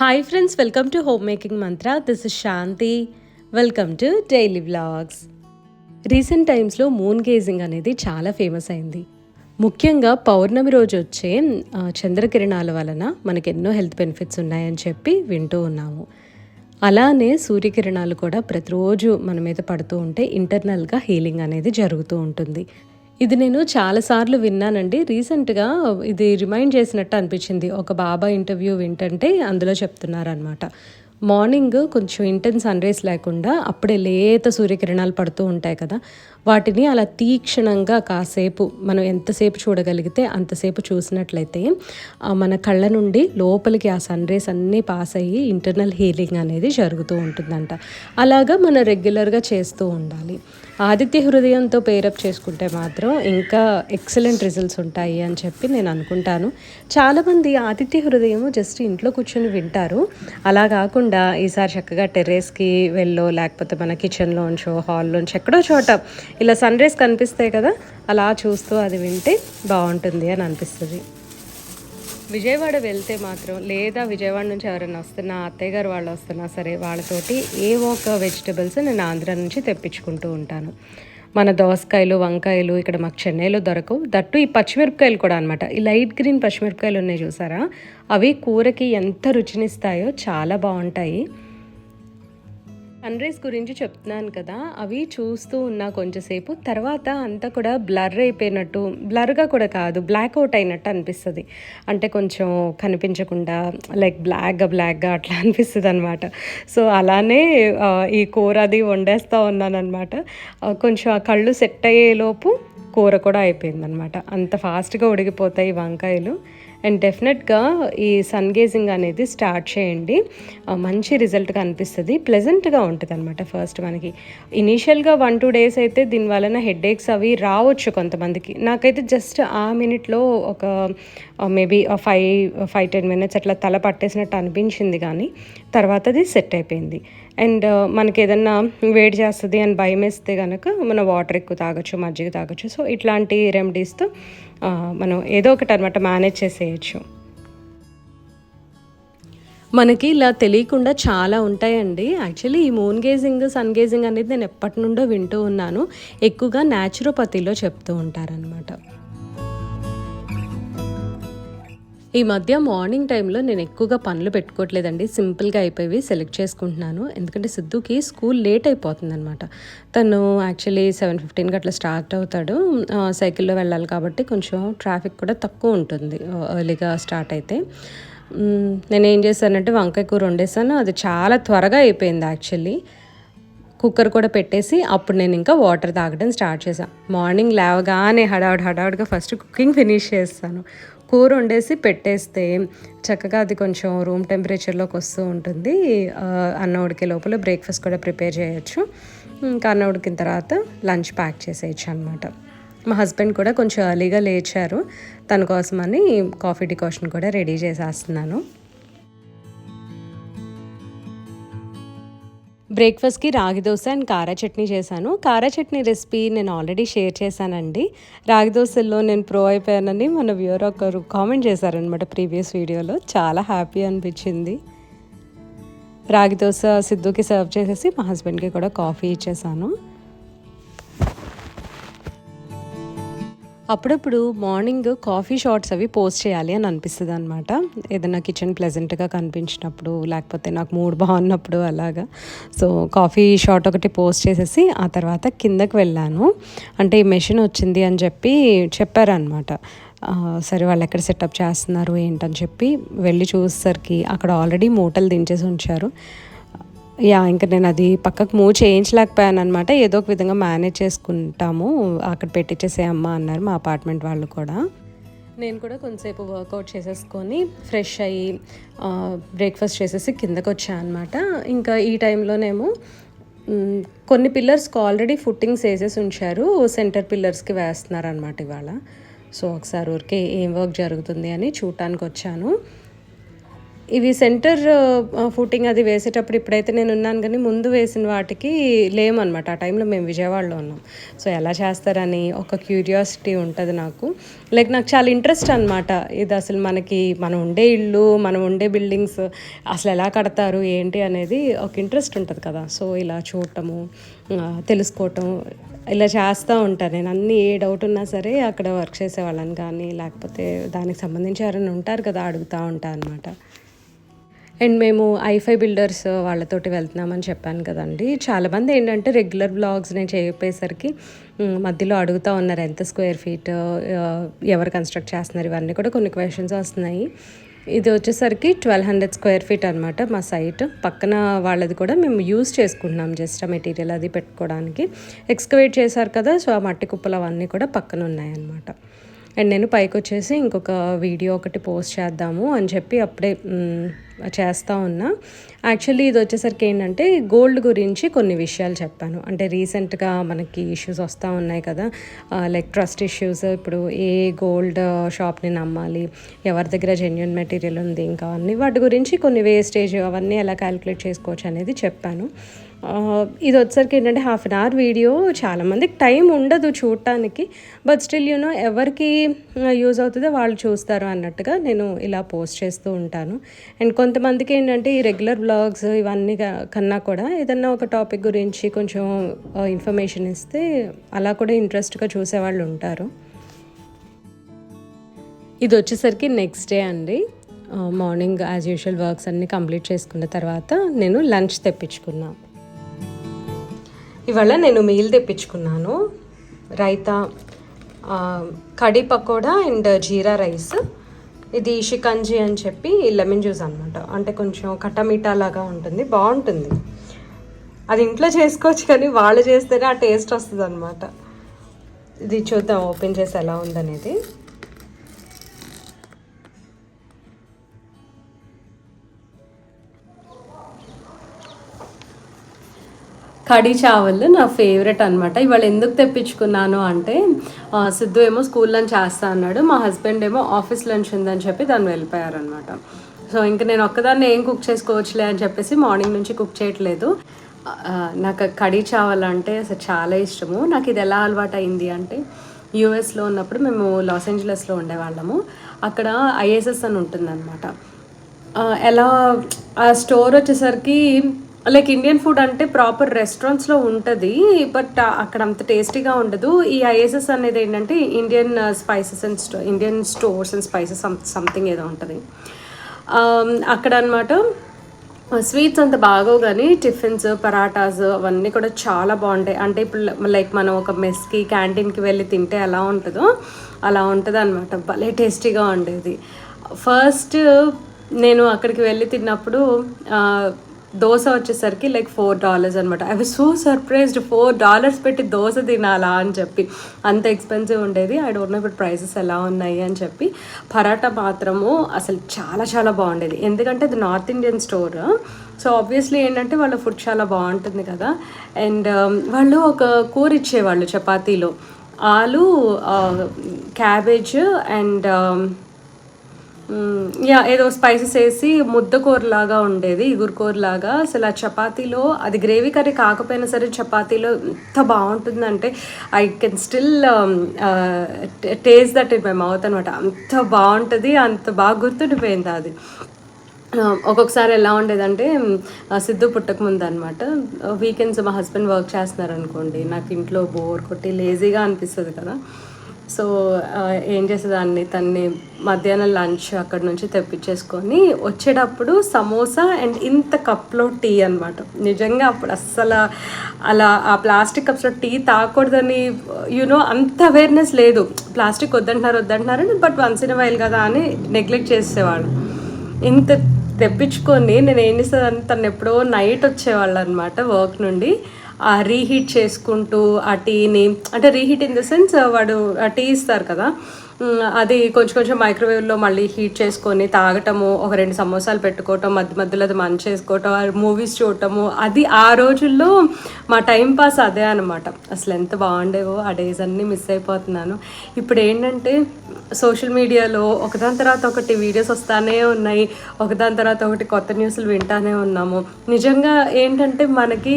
Hi friends welcome to home making Mantra this is Shanti welcome to daily vlogs recent టైమ్స్లో moon gazing అనేది చాలా famous అయింది. ముఖ్యంగా పౌర్ణమి రోజు వచ్చే చంద్రకిరణాల వలన మనకి ఎన్నో హెల్త్ బెనిఫిట్స్ ఉన్నాయని చెప్పి వింటూ ఉన్నాము. అలానే సూర్యకిరణాలు కూడా ప్రతిరోజు మన మీద పడుతూ ఉంటే ఇంటర్నల్గా హీలింగ్ అనేది జరుగుతూ ఉంటుంది. ఇది నేను చాలాసార్లు విన్నానండి. రీసెంట్గా ఇది రిమైండ్ చేసినట్టు అనిపించింది. ఒక బాబా ఇంటర్వ్యూ వింటంటే అందులో చెప్తున్నారనమాట మార్నింగ్ కొంచెం ఇంటెన్స్ సన్ రైస్ లేకుండా అప్పుడే లేత సూర్యకిరణాలు పడుతూ ఉంటాయి కదా వాటిని అలా తీక్షణంగా కాసేపు మనం ఎంతసేపు చూడగలిగితే అంతసేపు చూసినట్లయితే మన కళ్ళ నుండి లోపలికి ఆ సన్ రేస్ అన్నీ పాస్ అయ్యి ఇంటర్నల్ హీలింగ్ అనేది జరుగుతూ ఉంటుందంట. అలాగా మనం రెగ్యులర్గా చేస్తూ ఉండాలి. ఆదిత్య హృదయంతో పేరప్ చేసుకుంటే మాత్రం ఇంకా ఎక్సలెంట్ రిజల్ట్స్ ఉంటాయి అని చెప్పి నేను అనుకుంటాను. చాలామంది ఆదిత్య హృదయం జస్ట్ ఇంట్లో కూర్చొని వింటారు. అలా కాకుండా ఈసారి చక్కగా టెర్రస్కి వెళ్ళో లేకపోతే మన కిచెన్లోంచో హాల్లోంచి ఎక్కడో చోట ఇలా సన్ రైస్ కనిపిస్తాయి కదా అలా చూస్తూ అది వింటే బాగుంటుంది అని అనిపిస్తుంది. విజయవాడ వెళ్తే మాత్రం లేదా విజయవాడ నుంచి ఎవరైనా వస్తున్నా అత్తయ్య గారు వాళ్ళు వస్తున్నా సరే వాళ్ళతోటి ఏ ఒక వెజిటబుల్స్ నేను ఆంధ్ర నుంచి తెప్పించుకుంటూ ఉంటాను. మన దోసకాయలు వంకాయలు ఇక్కడ మాకు చెన్నైలో దొరకవు. దట్టు ఈ పచ్చిమిరపకాయలు కూడా అనమాట ఈ లైట్ గ్రీన్ పచ్చిమిరపకాయలు ఉన్నాయి చూసారా? అవి కూరకి ఎంత రుచినిస్తాయో చాలా బాగుంటాయి. సన్ రైజ్ గురించి చెప్తున్నాను కదా అవి చూస్తూ ఉన్నా కొంచెంసేపు. తర్వాత అంతా కూడా బ్లర్ అయిపోయినట్టు బ్లర్గా కూడా కాదు బ్లాక్ అవుట్ అయినట్టు అనిపిస్తుంది. అంటే కొంచెం కనిపించకుండా లైక్ బ్లాక్గా బ్లాక్గా అట్లా అనిపిస్తుంది అనమాట సో అలానే ఈ కూర అది వండేస్తూ ఉన్నాను అనమాట కొంచెం ఆ కళ్ళు సెట్ అయ్యేలోపు కూర కూడా అయిపోయిందనమాట అంత ఫాస్ట్గా ఉడికిపోతాయి వంకాయలు. అండ్ డెఫినెట్గా ఈ సన్ గేజింగ్ అనేది స్టార్ట్ చేయండి. మంచి రిజల్ట్ కనిపిస్తుంది. ప్లెజెంట్గా ఉంటుంది అనమాట ఫస్ట్ మనకి. ఇనీషియల్గా వన్ టూ డేస్ అయితే దీని వలన హెడ్ ఏక్స్ అవి రావచ్చు కొంతమందికి. నాకైతే జస్ట్ ఆ మినిట్లో ఒక maybe five five ten minutes అట్లా తల పట్టేసినట్టు అనిపించింది కానీ తర్వాత అది సెట్ అయిపోయింది. అండ్ uh, మనకి ఏదన్నా వేడి చేస్తుంది అని భయం వేస్తే కనుక మనం వాటర్ ఎక్కువ తాగొచ్చు మజ్జిగ తాగొచ్చు. సో ఇట్లాంటి రెమెడీస్తో uh, మనం ఏదో ఒకటి అనమాట మేనేజ్ చేసేయచ్చు. మనకి ఇలా తెలియకుండా చాలా ఉంటాయండి. యాక్చువల్లీ ఈ మూన్ గేజింగ్ సన్ గేజింగ్ అనేది నేను ఎప్పటి నుండో వింటూ ఉన్నాను. ఎక్కువగా న్యాచురోపతిలో చెప్తూ ఉంటారనమాట ఈ మధ్య మార్నింగ్ టైంలో నేను ఎక్కువగా పనులు పెట్టుకోవట్లేదండి. సింపుల్గా అయిపోయి సెలెక్ట్ చేసుకుంటున్నాను. ఎందుకంటే సిద్ధుకి స్కూల్ లేట్ అయిపోతుంది అనమాట తను యాక్చువల్లీ సెవెన్ ఫిఫ్టీన్కి అట్లా స్టార్ట్ అవుతాడు. సైకిల్లో వెళ్ళాలి కాబట్టి కొంచెం ట్రాఫిక్ కూడా తక్కువ ఉంటుంది. ఎర్లీగా స్టార్ట్ అయితే. నేను ఏం చేశానంటే వంకాయ కూర వండేసాను అది చాలా త్వరగా అయిపోయింది యాక్చువల్లీ. కుక్కర్ కూడా పెట్టేసి అప్పుడు నేను ఇంకా వాటర్ తాగడం స్టార్ట్ చేశాను మార్నింగ్ లేవగానే హడావుడి హడావుడిగా ఫస్ట్ కుకింగ్ ఫినిష్ చేస్తాను. కూర వండేసి పెట్టేస్తే చక్కగా అది కొంచెం రూమ్ టెంపరేచర్లోకి వస్తూ ఉంటుంది. అన్న ఉడికే లోపల బ్రేక్ఫాస్ట్ కూడా ప్రిపేర్ చేయొచ్చు. ఇంకా అన్నం ఉడికిన తర్వాత లంచ్ ప్యాక్ చేసేయచ్చు అనమాట మా హస్బెండ్ కూడా కొంచెం ఎర్లీగా లేచారు. తన కోసమని కాఫీ డికాషన్ కూడా రెడీ చేసేస్తున్నాను. బ్రేక్ఫాస్ట్కి రాగి దోశ అండ్ కారా చట్నీ చేశాను. కారా చట్నీ రెసిపీ నేను ఆల్రెడీ షేర్ చేశానండి. రాగి దోశల్లో నేను ప్రో అయిపోయానని మన వ్యూర్ ఒకరు కామెంట్ చేశారనమాట ప్రీవియస్ వీడియోలో. చాలా హ్యాపీ అనిపించింది. రాగి దోశ సిద్ధుకి సర్వ్ చేసేసి మా హస్బెండ్కి కూడా కాఫీ ఇచ్చేసాను. అప్పుడప్పుడు మార్నింగ్ కాఫీ షార్ట్స్ అవి పోస్ట్ చేయాలి అని అనిపిస్తుంది అనమాట ఏదైనా కిచెన్ ప్లెజెంట్గా కనిపించినప్పుడు లేకపోతే నాకు మూడ్ బాగున్నప్పుడు అలాగా. సో కాఫీ షార్ట్ ఒకటి పోస్ట్ చేసేసి ఆ తర్వాత కిందకి వెళ్ళాను. అంటే ఈ మెషిన్ వచ్చింది అని చెప్పి చెప్పారనమాట సరే వాళ్ళు ఎక్కడ సెటప్ చేస్తున్నారు ఏంటని చెప్పి వెళ్ళి చూసేసరికి అక్కడ ఆల్రెడీ మూటలు దించేసి ఉంచారు. యా ఇంకా నేను అది పక్కకు మూవ్ చేయించలేకపోయాను అనమాట ఏదో ఒక విధంగా మేనేజ్ చేసుకుంటాము. అక్కడ పెట్టించేసే అమ్మ అన్నారు మా అపార్ట్మెంట్ వాళ్ళు కూడా. నేను కూడా కొంతసేపు వర్కౌట్ చేసేసుకొని ఫ్రెష్ అయ్యి బ్రేక్ఫాస్ట్ చేసేసి కిందకు వచ్చాను అనమాట ఇంకా ఈ టైంలోనేమో కొన్ని పిల్లర్స్కి ఆల్రెడీ ఫుట్టింగ్స్ వేసేసి ఉంచారు. సెంటర్ పిల్లర్స్కి వేస్తున్నారు అనమాట ఇవాళ. సో ఒకసారి ఊరికే ఏం వర్క్ జరుగుతుంది అని చూడటానికి వచ్చాను ఇవి సెంటర్ ఫుటింగ్ అది వేసేటప్పుడు ఇప్పుడైతే నేను ఉన్నాను కానీ ముందు వేసిన వాటికి లేమనమాట ఆ టైంలో మేము విజయవాడలో ఉన్నాం. సో ఎలా చేస్తారని ఒక క్యూరియాసిటీ ఉంటుంది నాకు. లైక్ నాకు చాలా ఇంట్రెస్ట్ అనమాట ఇది అసలు మనకి మనం ఉండే ఇల్లు మనం ఉండే బిల్డింగ్స్ అసలు ఎలా కడతారు ఏంటి అనేది ఒక ఇంట్రెస్ట్ ఉంటుంది కదా. సో ఇలా చూడటము తెలుసుకోవటం ఇలా చేస్తూ ఉంటాను నేను. అన్ని ఏ డౌట్ ఉన్నా సరే అక్కడ వర్క్ చేసేవాళ్ళని కానీ లేకపోతే దానికి సంబంధించి ఎవరైనా ఉంటారు కదా అడుగుతూ ఉంటాను అనమాట అండ్ మేము ఐఫై బిల్డర్స్ వాళ్ళతోటి వెళ్తున్నామని చెప్పాను కదండి. చాలామంది ఏంటంటే రెగ్యులర్ బ్లాగ్స్ నేను చెప్పేసరికి మధ్యలో అడుగుతూ ఉన్నారు ఎంత స్క్వేర్ ఫీట్ ఎవరు కన్స్ట్రక్ట్ చేస్తున్నారు? ఇవన్నీ కూడా కొన్ని క్వశ్చన్స్ వస్తున్నాయి. ఇది వచ్చేసరికి ట్వెల్వ్ హండ్రెడ్ స్క్వేర్ ఫీట్ అనమాట మా సైట్. పక్కన వాళ్ళది కూడా మేము యూజ్ చేసుకుంటున్నాం జస్ట్ ఆ మెటీరియల్ అది పెట్టుకోవడానికి. ఎక్స్కవేట్ చేశారు కదా సో ఆ మట్టి కుప్పలు అవన్నీ కూడా పక్కన ఉన్నాయన్నమాట. అండ్ నేను పైకి వచ్చేసి ఇంకొక వీడియో ఒకటి పోస్ట్ చేద్దాము అని చెప్పి అప్పుడే చేస్తూ ఉన్నా. యాక్చువల్లీ ఇది వచ్చేసరికి ఏంటంటే గోల్డ్ గురించి కొన్ని విషయాలు చెప్పాను. అంటే రీసెంట్గా మనకి ఇష్యూస్ వస్తూ ఉన్నాయి కదా. లైక్ ట్రస్ట్ ఇష్యూస్ ఇప్పుడు ఏ గోల్డ్ షాప్ని నమ్మాలి ఎవరి దగ్గర జెన్యున్ మెటీరియల్ ఉంది ఇంకా అన్ని వాటి గురించి కొన్ని వేస్టేజ్ అవన్నీ ఎలా క్యాలిక్యులేట్ చేసుకోవచ్చు అనేది చెప్పాను. ఇది వచ్చేసరికి ఏంటంటే హాఫ్ అన్ అవర్ వీడియో చాలామందికి టైం ఉండదు చూడటానికి. బట్ స్టిల్ యూనో ఎవరికి యూజ్ అవుతుందో వాళ్ళు చూస్తారు అన్నట్టుగా నేను ఇలా పోస్ట్ చేస్తూ ఉంటాను. అండ్ కొంతమందికి ఏంటంటే ఈ రెగ్యులర్ బ్లాగ్స్ ఇవన్నీ కన్నా కూడా ఏదన్నా ఒక టాపిక్ గురించి కొంచెం ఇన్ఫర్మేషన్ ఇస్తే అలా కూడా ఇంట్రెస్ట్గా చూసేవాళ్ళు ఉంటారు. ఇది వచ్చేసరికి నెక్స్ట్ డే అండి. మార్నింగ్ యాజ్ యూజువల్ వర్క్స్ అన్నీ కంప్లీట్ చేసుకున్న తర్వాత నేను లంచ్ తెప్పించుకున్నాను ఇవాళ నేను మీల్ తెప్పించుకున్నాను. రైతా ఆ, కడీ పకోడా అండ్ జీరా రైస్. ఇది షికంజీ అని చెప్పి లెమన్ జ్యూస్ అనమాట అంటే కొంచెం కట్టమీటా లాగా ఉంటుంది బాగుంటుంది. అది ఇంట్లో చేసుకోవచ్చు కానీ వాళ్ళు చేస్తేనే ఆ టేస్ట్ వస్తుంది అనమాట ఇది చూద్దాం ఓపెన్ చేసి ఎలా ఉందనేది. కడీ చావల్ నా ఫేవరెట్ అనమాట ఇవాళ ఎందుకు తెప్పించుకున్నాను అంటే సిద్ధు ఏమో స్కూల్ లంచ్ చేస్తా అన్నాడు. మా హస్బెండ్ ఏమో ఆఫీస్ లంచ్ ఉందని చెప్పి దాన్ని వెళ్ళిపోయారనమాట సో ఇంకా నేను ఒక్కదాన్ని ఏం కుక్ చేసుకోవచ్చులే అని చెప్పేసి మార్నింగ్ నుంచి కుక్ చేయట్లేదు. నాకు కడీ చావల్ అంటే అసలు చాలా ఇష్టము. నాకు ఇది ఎలా అలవాటు అయింది అంటే యూఎస్లో ఉన్నప్పుడు మేము లాస్ ఏంజలస్లో ఉండేవాళ్ళము. అక్కడ ఐఎస్ఎస్ అని ఉంటుందన్నమాట. ఎలా ఆ స్టోర్ వచ్చేసరికి లైక్ ఇండియన్ ఫుడ్ అంటే ప్రాపర్ రెస్టారెంట్స్లో ఉంటుంది బట్ అక్కడ అంత టేస్టీగా ఉండదు. ఈ ఐఎస్ఎస్ అనేది ఏంటంటే ఇండియన్ స్పైసెస్ అండ్ స్టో Indian stores and spices something ఏదో ఉంటుంది. Um, అక్కడ అనమాట స్వీట్స్ అంత బాగోవు కానీ టిఫిన్స్ పరాటాస్ అవన్నీ కూడా చాలా బాగుంటాయి. అంటే ఇప్పుడు లైక్ మనం ఒక మెస్కి క్యాంటీన్కి వెళ్ళి తింటే ఎలా ఉంటుందో అలా ఉంటుంది అనమాట భలే టేస్టీగా ఉండేది. ఫస్ట్ నేను అక్కడికి వెళ్ళి తిన్నప్పుడు దోశ వచ్చేసరికి లైక్ ఫోర్ డాలర్స్ అనమాట I was so surprised four dollars పెట్టి దోశ తినాలా అని చెప్పి. అంత ఎక్స్పెన్సివ్ ఉండేది. ఐ డోంట్ నో ఇప్పుడు ప్రైసెస్ ఎలా ఉన్నాయి అని చెప్పి. పరాటా మాత్రము అసలు చాలా చాలా బాగుండేది. ఎందుకంటే ఇది north Indian store so obviously ఏంటంటే వాళ్ళ ఫుడ్ చాలా బాగుంటుంది కదా. అండ్ um, వాళ్ళు ఒక కూర ఇచ్చేవాళ్ళు చపాతీలో. ఆలు uh, క్యాబేజ్ అండ్ యా ఏదో స్పైసెస్ వేసి ముద్ద కూరలాగా ఉండేది ఇగురు కూరలాగా. అసలు ఆ చపాతీలో అది గ్రేవీ కర్రీ కాకపోయినా సరే చపాతీలో ఎంత బాగుంటుందంటే I can still taste that in my mouth అనమాట అంత బాగుంటుంది అంత బాగా గుర్తుండిపోయింది అది. ఒక్కొక్కసారి ఎలా ఉండేదంటే సిద్ధు పుట్టక ముందు అనమాట వీకెండ్స్ మా హస్బెండ్ వర్క్ చేస్తున్నారు అనుకోండి నాకు ఇంట్లో బోర్ కొట్టి లేజీగా అనిపిస్తుంది కదా. సో ఏం చేసేదాన్ని? తన్ని మధ్యాహ్నం లంచ్ అక్కడ నుంచి తెప్పించేసుకొని వచ్చేటప్పుడు సమోసా అండ్ ఇంత కప్లో టీ అనమాట నిజంగా అప్పుడు అస్సలు అలా ఆ ప్లాస్టిక్ కప్స్లో టీ తాగకూడదని యూనో అంత అవేర్నెస్ లేదు. ప్లాస్టిక్ వద్దంటున్నారు వద్దంటున్నారు బట్ వన్స్ ఇన్ వైల్ కదా అని నెగ్లెక్ట్ చేసేవాడు ఇంత తెప్పించుకొని నేను ఏం చేసేదాన్ని? తను ఎప్పుడో నైట్ వచ్చేవాళ్ళు అనమాట వర్క్ నుండి. రీహీట్ చేసుకుంటూ ఆ టీని అంటే రీహీట్ ఇన్ ద సెన్స్ వాడు ఆ టీ ఇస్తారు కదా అది కొంచెం కొంచెం మైక్రోవేవ్లో మళ్ళీ హీట్ చేసుకొని తాగటము ఒక రెండు సమోసాలు పెట్టుకోవటం మధ్య మధ్యలో అది మంచి చేసుకోవటం మూవీస్ చూడటము అది ఆ రోజుల్లో మా టైం పాస్ అదే అనమాట అసలు ఎంత బాగుండేవో ఆ డేస్ అన్నీ మిస్ అయిపోతున్నాను. ఇప్పుడు ఏంటంటే సోషల్ మీడియాలో ఒకదాని తర్వాత ఒకటి వీడియోస్ వస్తానే ఉన్నాయి ఒకదాని తర్వాత ఒకటి కొత్త న్యూస్లు వింటానే ఉన్నాము. నిజంగా ఏంటంటే మనకి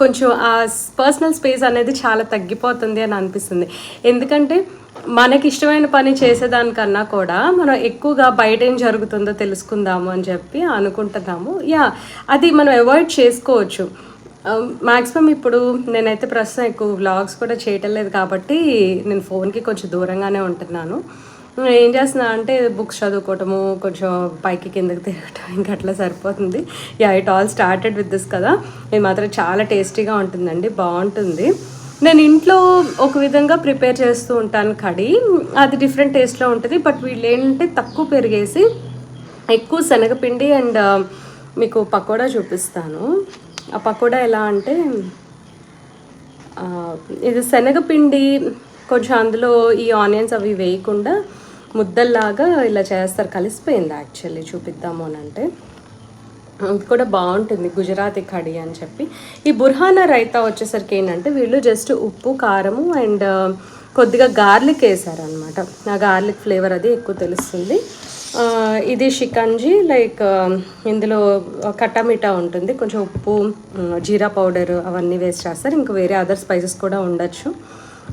కొంచెం ఆ పర్సనల్ స్పేస్ అనేది చాలా తగ్గిపోతుంది అని అనిపిస్తుంది. ఎందుకంటే మనకి ఇష్టమైన పని చేసేదానికన్నా కూడా మనం ఎక్కువగా బయట ఏం జరుగుతుందో తెలుసుకుందాము అని చెప్పి అనుకుంటున్నాము. యా అది మనం అవాయిడ్ చేసుకోవచ్చు. మ్యాక్సిమం ఇప్పుడు నేనైతే ప్రస్తుతం ఎక్కువ వ్లాగ్స్ కూడా చేయటం లేదు కాబట్టి నేను ఫోన్కి కొంచెం దూరంగానే ఉంటున్నాను. ఏం చేస్తున్నా అంటే బుక్స్ చదువుకోవటము కొంచెం పైకి కిందకి తిరగటం ఇంకా అట్లా సరిపోతుంది. Yeah it all started with this కదా. ఇది మాత్రం చాలా టేస్టీగా ఉంటుందండి బాగుంటుంది. నేను ఇంట్లో ఒక విధంగా ప్రిపేర్ చేస్తూ ఉంటాను కడి అది డిఫరెంట్ టేస్ట్లో ఉంటుంది బట్ వీళ్ళు ఏంటంటే తక్కువ పెరిగేసి ఎక్కువ శనగపిండి అండ్ మీకు పకోడా చూపిస్తాను. ఆ పకోడా ఎలా అంటే ఇది శనగపిండి కొంచెం అందులో ఈ ఆనియన్స్ అవి వేయకుండా ముద్దల్లాగా ఇలా చేస్తారు. కలిసిపోయింది యాక్చువల్లీ చూపిద్దాము అని అంటే. ఇది కూడా బాగుంటుంది. గుజరాతీ కడి అని చెప్పి. ఈ బుర్హానా రైతా వచ్చేసరికి ఏంటంటే వీళ్ళు జస్ట్ ఉప్పు కారము అండ్ కొద్దిగా గార్లిక్ వేసారనమాట ఆ గార్లిక్ ఫ్లేవర్ అది ఎక్కువ తెలుస్తుంది. ఇది షికంజీ లైక్ ఇందులో కట్టామిఠా ఉంటుంది. కొంచెం ఉప్పు జీరా పౌడర్ అవన్నీ వేసి చేస్తారు. ఇంకా వేరే అదర్ స్పైసెస్ కూడా ఉండొచ్చు.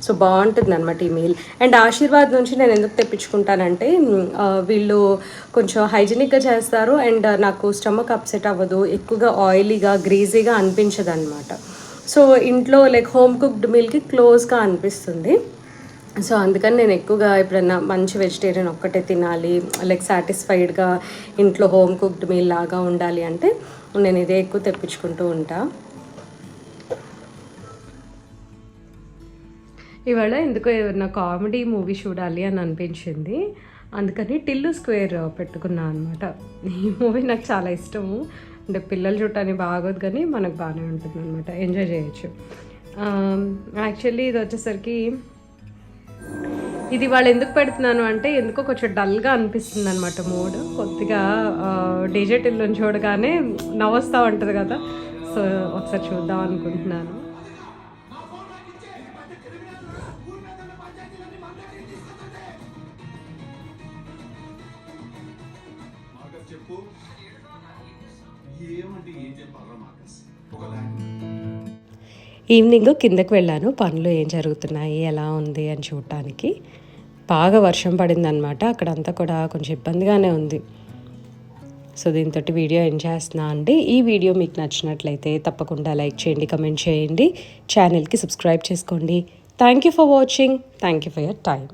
సో బాగుంటుంది అనమాట ఈ మీల్ అండ్ ఆశీర్వాద్ నుంచి నేను ఎందుకు తెప్పించుకుంటానంటే వీళ్ళు కొంచెం హైజీనిక్గా చేస్తారు అండ్ నాకు స్టమక్ అప్సెట్ అవ్వదు ఎక్కువగా ఆయిలీగా గ్రీజీగా అనిపించదు అనమాట సో ఇంట్లో లైక్ హోమ్ కుక్డ్ మీల్కి క్లోజ్గా అనిపిస్తుంది. సో అందుకని నేను ఎక్కువగా ఎప్పుడన్నా మంచి వెజిటేరియన్ ఒక్కటే తినాలి లైక్ సాటిస్ఫైడ్గా ఇంట్లో హోమ్ కుక్డ్ మీల్ లాగా ఉండాలి అంటే నేను ఇదే ఎక్కువ తెప్పించుకుంటూ ఉంటాను ఇవాళ ఎందుకో ఏదైనా కామెడీ మూవీ చూడాలి అని అనిపించింది. అందుకని టిల్లు స్క్వేర్ పెట్టుకున్నా అనమాట ఈ మూవీ నాకు చాలా ఇష్టము. అంటే పిల్లలు చూడటానికి బాగోదు కానీ మనకు బాగానే ఉంటుంది అనమాట ఎంజాయ్ చేయొచ్చు. యాక్చువల్లీ ఇది వచ్చేసరికి ఇది వాళ్ళు ఎందుకు పెడుతున్నాను అంటే ఎందుకో కొంచెం డల్గా అనిపిస్తుంది అనమాట మూడ్. కొద్దిగా డిజిటల్లో చూడగానే నవ్వుస్తూ ఉంటుంది కదా. సో ఒకసారి చూద్దాం అనుకుంటున్నాను. ఈవినింగ్ కిందకి వెళ్ళాను. పనులు ఏం జరుగుతున్నాయి? ఎలా ఉంది? అని చూడటానికి. బాగా వర్షం పడిందనమాట అక్కడంతా కూడా కొంచెం ఇబ్బందిగానే ఉంది. సో దీంతో వీడియో ఏం చేస్తున్నా అండి. ఈ వీడియో మీకు నచ్చినట్లయితే తప్పకుండా లైక్ చేయండి కమెంట్ చేయండి. ఛానల్కి సబ్స్క్రైబ్ చేసుకోండి. Thank you for watching. Thank you for your time